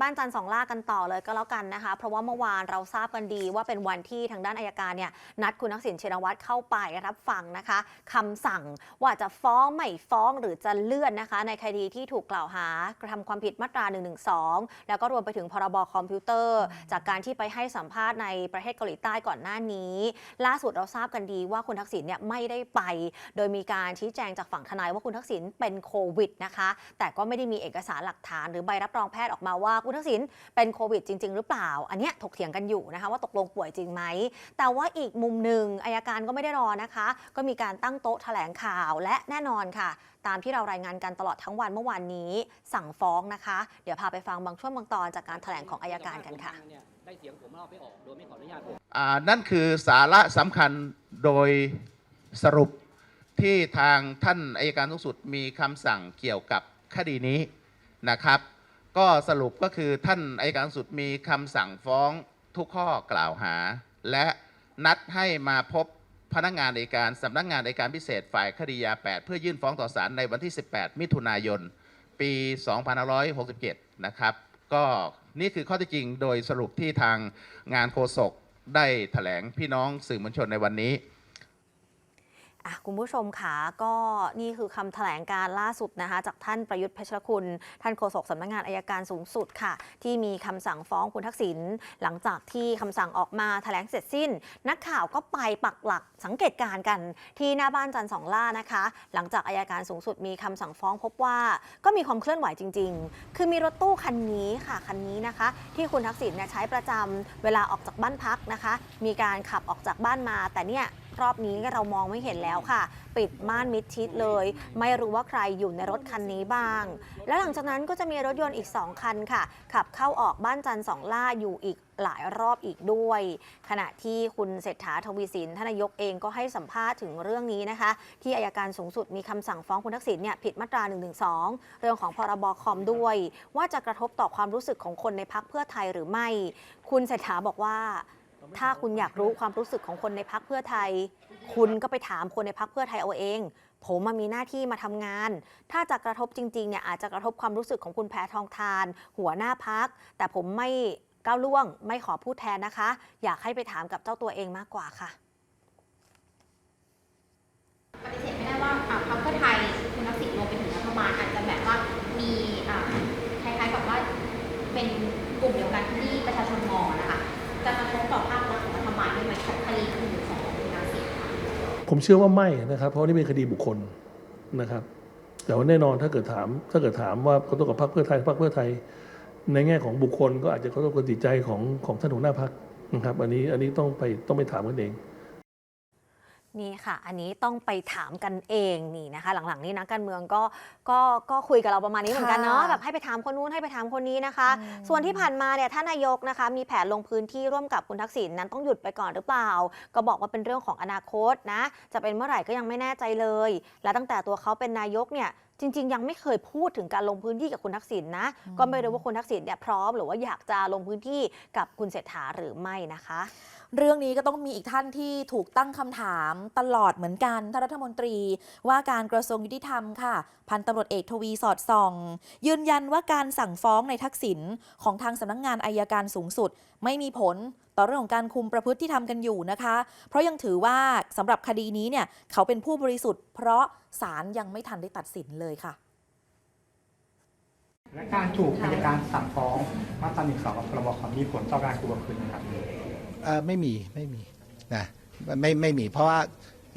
บ้านจันทร์สองล่ากันต่อเลยก็แล้วกันนะคะ เพราะว่าเมื่อวานเราทราบกันดีว่าเป็นวันที่ทางด้านอายการเนี่ยนัดคุณทักษิณชินวัตรเข้าไปรับฟังนะคะคำสั่งว่าจะฟ้องไม่ฟ้องหรือจะเลื่อนนะคะ ในคดีที่ถูกกล่าวหากระทำความผิดมาตรา1นึแล้วก็รวมไปถึงพรบคอมพิวเตอร์ จากการที่ไปให้สัมภาษณ์ในประเทศเกาหลีใต้ก่อนหน้านี้ ล่าสุดเราทราบกันดีว่าคุณทักษิณเนี่ยไม่ได้ไป โดยมีการชี้แจงจากฝั่งทนายว่าคุณทักษิณเป็นโควิดนะคะ แต่ก็ไม่ได้มีเอกสารหลักฐานหรือใบรับรองแพทย์ออกมาว่าคุณทักษิณเป็นโควิดจริง ๆ หรือเปล่า อันนี้ถกเถียงกันอยู่นะคะว่าตกลงป่วยจริงไหม แต่ว่าอีกมุมหนึ่งอายการก็ไม่ได้รอนะคะ ก็มีการตั้งโต๊ะแถลงข่าวและแน่นอนค่ะ ตามที่เรารายงานกันตลอดทั้งวันเมื่อวานนี้ สั่งฟ้องนะคะ เดี๋ยวพาไปฟังบางช่วงบางตอนจากการแถลงของอายการกันค่ะได้เสียงผมเราไปออกโดยไม่ขออนุญาตผมอ่านั่นคือสาระสำคัญโดยสรุปที่ทางท่านอายการสูงสุดมีคำสั่งเกี่ยวกับคดีนี้นะครับ ก็สรุปก็คือท่านอายการสุดมีคำสั่งฟ้องทุกข้อกล่าวหา และนัดให้มาพบพนักงานอัยการสำนักงานอัยการพิเศษฝ่ายคดียา 8 เพื่อยื่นฟ้องต่อศาลในวันที่ 18 มิถุนายน ปี 2567 นะครับ ก็นี่คือข้อเท็จจริงโดยสรุปที่ทางงานโฆษกได้แถลงพี่น้องสื่อมวลชนในวันนี้ คุณผู้ชมค่ะก็นี่คือคำแถลงการล่าสุดนะคะ จากท่านประยุทธ์เพชรคุณ ท่านโฆษกสำนักงานอายการสูงสุดค่ะ ที่มีคำสั่งฟ้องคุณทักษิณหลังจากที่คำสั่งออกมาแถลงเสร็จสิ้น นักข่าวก็ไปปักหลักสังเกตการณ์กันที่หน้าบ้านจันทร์สองล่านะคะ หลังจากอายการสูงสุดมีคำสั่งฟ้องพบว่า ก็มีความเคลื่อนไหวจริง ๆ คือมีรถตู้คันนี้ค่ะคันนี้นะคะ ที่คุณทักษิณเนี่ยใช้ประจำเวลาออกจากบ้านพักนะคะ มีการขับออกจากบ้านมาแต่เนี่ย รอบนี้เรามองไม่เห็นแล้วค่ะ ปิดม่านมิดชิดเลย ไม่รู้ว่าใครอยู่ในรถคันนี้บ้าง แล้วหลังจากนั้นก็จะมีรถยนต์อีก 2 คันค่ะ ขับเข้าออกบ้านจันทร์สองล่าอยู่อีกหลายรอบอีกด้วย ขณะที่คุณเศรษฐาทวีสินทานนายกเองก็ให้สัมภาษณ์ถึงเรื่องนี้นะคะ ที่อายการสูงสุดมีคำสั่งฟ้องคุณทักษิณเนี่ยผิดมาตรา1นึเรื่องของพรบคอมด้วย ว่าจะกระทบต่อความรู้สึกของคนในพักเพื่อไทยหรือไม่ คุณเศรษฐาบอกว่า ถ้าคุณอยากรู้ความรู้สึกของคนในพักเพื่อไทย คุณก็ไปถามคนในพักเพื่อไทยเอาเอง ผมมามีหน้าที่มาทำงาน ถ้าจะกระทบจริงๆเนี่ยอาจจะกระทบความรู้สึกของคุณแพทองทาน หัวหน้าพัก แต่ผมไม่ก้าวล่วง ไม่ขอพูดแทนนะคะ อยากให้ไปถามกับเจ้าตัวเองมากกว่าค่ะปฏิเสธไม่ได้ว่าอ่าพรรคเพื่อไทยคุณทักษิณรวมไปถึงรัฐบาลอาจจะแบบว่ามีอ่าคล้ายๆกับว่าเป็นกลุ่มเดียวกันที่ประชาชนมองนะคะ จะกระทบต่อภาพลักษณ์ของรัฐบาลด้วยไหมกับคดีคือสองคุณทักษิผมเชื่อว่าไม่นะครับ เพราะนี่เป็นคดีบุคคลนะครับ แต่ว่าแน่นอนถ้าเกิดถาม ถ้าเกิดถามว่าเขาต้องกับพรรคเพื่อไทยพรรคเพื่อไทย ในแง่ของบุคคลก็อาจจะเขาต้องกับจิตใจของของท่านหัวหน้าพรรคนะครับ อันนี้อันนี้ต้องไปต้องไปถามกันเอง นี่ค่ะ อันนี้ต้องไปถามกันเองนี่นะคะ หลังๆนี้นักการเมืองก็ก็ก็คุยกับเราประมาณนี้เหมือนกันเนาะค่ะแบบให้ไปถามคนนู้นให้ไปถามคนนี้นะคะอืมส่วนที่ผ่านมาเนี่ยท่านนายกนะคะ มีแผนลงพื้นที่ร่วมกับคุณทักษิณนั้นต้องหยุดไปก่อนหรือเปล่า ก็บอกว่าเป็นเรื่องของอนาคตนะ จะเป็นเมื่อไหร่ก็ยังไม่แน่ใจเลย และตั้งแต่ตัวเขาเป็นนายกเนี่ย จริง ๆ ยังไม่เคยพูดถึงการลงพื้นที่กับคุณทักษิณนะ ก็ไม่รู้ว่าคุณทักษิณเนี่ยพร้อม หรือว่าอยากจะลงพื้นที่กับคุณเศรษฐาหรือไม่นะคะ เรื่องนี้ก็ต้องมีอีกท่านที่ถูกตั้งคำถามตลอดเหมือนกันท่านรัฐมนตรี ว่าการกระทรวงยุติธรรมค่ะ พันตำรวจเอกทวีสอดส่อง ยืนยันว่าการสั่งฟ้องในทักษิณของทางสำนักงานอายการสูงสุด ไม่มีผลต่อเรื่องของการคุมประพฤติที่ทำกันอยู่นะคะ เพราะยังถือว่าสำหรับคดีนี้เนี่ยเขาเป็นผู้บริสุทธิ์เพราะ ศาลยังไม่ทันได้ตัดสินเลยค่ะ และการถูกอัยการสั่งฟ้องมาตราหนึ่งสองกับพรบคอมมีผลต่อการคุมประพฤตินะครับเอ่อไม่มีไม่มีนะไม่ไม่มี เพราะว่า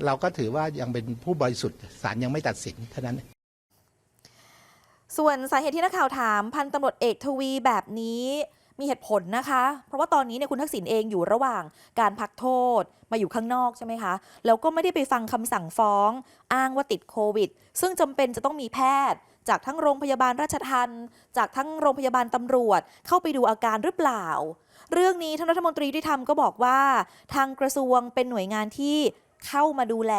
เราก็ถือว่ายังเป็นผู้บริสุทธิ์ศาลยังไม่ตัดสินเท่านั้นส่วนสาเหตุที่นักข่าวถามพันตำรวจเอกทวีแบบนี้ มีเหตุผลนะคะ เพราะว่าตอนนี้เนี่ยคุณทักษิณเองอยู่ระหว่างการพักโทษมาอยู่ข้างนอกใช่ไหมคะ แล้วก็ไม่ได้ไปฟังคำสั่งฟ้อง อ้างว่าติดโควิด ซึ่งจำเป็นจะต้องมีแพทย์ จากทั้งโรงพยาบาลราชทันจากทั้งโรงพยาบาลตำรวจ เข้าไปดูอาการหรือเปล่า เรื่องนี้ท่านรัฐมนตรีที่ทำก็บอกว่า ทางกระทรวงเป็นหน่วยงานที่ เข้ามาดูแล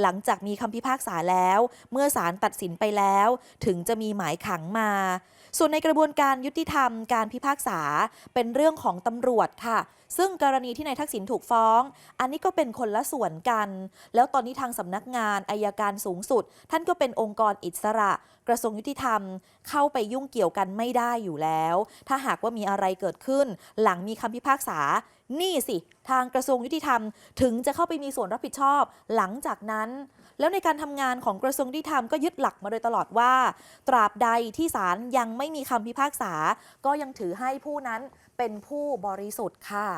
หลังจากมีคำพิพากษาแล้ว เมื่อศาลตัดสินไปแล้ว ถึงจะมีหมายขังมา ส่วนในกระบวนการยุติธรรมการพิพากษาเป็นเรื่องของตำรวจค่ะ ซึ่งกรณีที่นายทักษิณถูกฟ้อง อันนี้ก็เป็นคนละส่วนกัน แล้วตอนนี้ทางสำนักงานอายการสูงสุด ท่านก็เป็นองค์กรอิสระ กระทรวงยุติธรรม เข้าไปยุ่งเกี่ยวกันไม่ได้อยู่แล้ว ถ้าหากว่ามีอะไรเกิดขึ้น หลังมีคำพิพากษา นี่สิ ทางกระทรวงยุติธรรม ถึงจะเข้าไปมีส่วนรับผิดชอบ หลังจากนั้น แล้วในการทำงานของกระทรวงยุติธรรมก็ยึดหลักมาโดยตลอดว่า ตราบใดที่ศาลยังไม่มีคำพิพากษา ก็ยังถือให้ผู้นั้นเป็นผู้บริสุทธิ์ค่ะ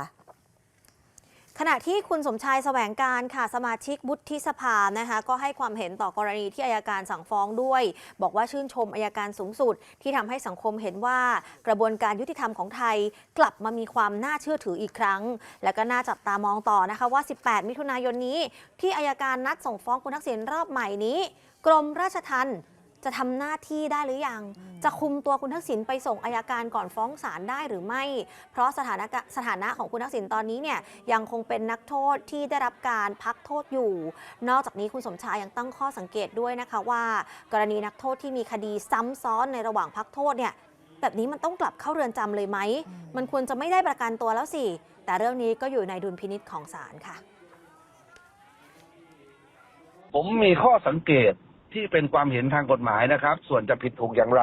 ขณะที่คุณสมชายแสวงการค่ะสมาชิกวุฒิสภานะคะก็ให้ความเห็นต่อกรณีที่อายการสั่งฟ้องด้วย บอกว่าชื่นชมอายการสูงสุด ที่ทำให้สังคมเห็นว่ากระบวนการยุติธรรมของไทย กลับมามีความน่าเชื่อถืออีกครั้ง และก็น่าจับตามองต่อนะคะว่า 18 มิถุนายนนี้ ที่อายการนัดส่งฟ้องคุณทักษิณรอบใหม่นี้ กรมราชทัณฑ์ จะทำหน้าที่ได้หรือยัง จะคุมตัวคุณทักษิณไปส่งอายการก่อนฟ้องศาลได้หรือไม่ เพราะสถานะสถานะของคุณทักษิณตอนนี้เนี่ยยังคงเป็นนักโทษที่ได้รับการพักโทษอยู่ นอกจากนี้คุณสมชายยังตั้งข้อสังเกตด้วยนะคะว่า กรณีนักโทษที่มีคดีซ้ำซ้อนในระหว่างพักโทษเนี่ยแบบนี้มันต้องกลับเข้าเรือนจำเลยไหม มันควรจะไม่ได้ประกันตัวแล้วสิ แต่เรื่องนี้ก็อยู่ในดุลพินิษของศาลค่ะ ผมมีข้อสังเกต ที่เป็นความเห็นทางกฎหมายนะครับ ส่วนจะผิดถูกอย่างไร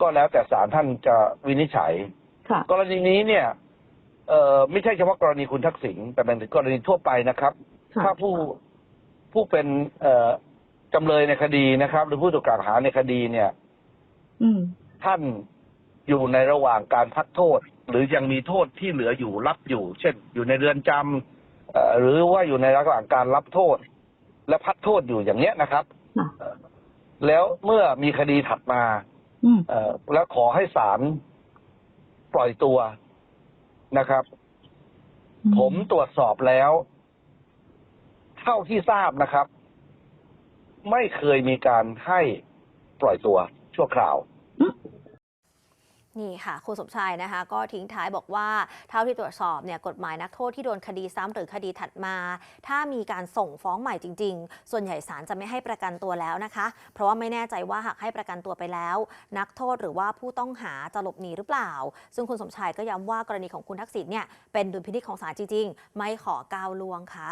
ก็แล้วแต่ศาลท่านจะวินิจฉัย ค่ะ กรณีนี้เนี่ยเอ่อไม่ใช่เฉพาะกรณีคุณทักษิณแต่เป็นกรณีทั่วไปนะครับ ค่ะ ถ้าผู้ผู้เป็นเอ่อจำเลยในคดีนะครับ หรือผู้ถูกกล่าวหาในคดีเนี่ย อืม ท่านอยู่ในระหว่างการพักโทษ หรือยังมีโทษที่เหลืออยู่รับอยู่ เช่น อยู่ในเรือนจำเอ่อหรือว่าอยู่ในระหว่างการรับโทษ และพักโทษอยู่อย่างเนี้ยนะครับค่ะเอ่อ แล้วเมื่อมีคดีถัดมาอืมเอ่อแล้วขอให้ศาลปล่อยตัวนะครับ ผมตรวจสอบแล้ว เท่าที่ทราบนะครับ ไม่เคยมีการให้ปล่อยตัวชั่วคราว นี่ค่ะคุณสมชายนะคะ ก็ทิ้งท้ายบอกว่าเท่าที่ตรวจสอบเนี่ยกฎหมายนักโทษที่โดนคดีซ้ำหรือคดีถัดมา ถ้ามีการส่งฟ้องใหม่จริง ๆ ส่วนใหญ่ศาลจะไม่ให้ประกันตัวแล้วนะคะ เพราะว่าไม่แน่ใจว่าหากให้ประกันตัวไปแล้ว นักโทษหรือว่าผู้ต้องหาจะหลบหนีหรือเปล่า ซึ่งคุณสมชายก็ย้ำว่ากรณีของคุณทักษิณเนี่ยเป็นดุลพินิจของศาลจริงๆไม่ขอก้าวล่วงค่ะ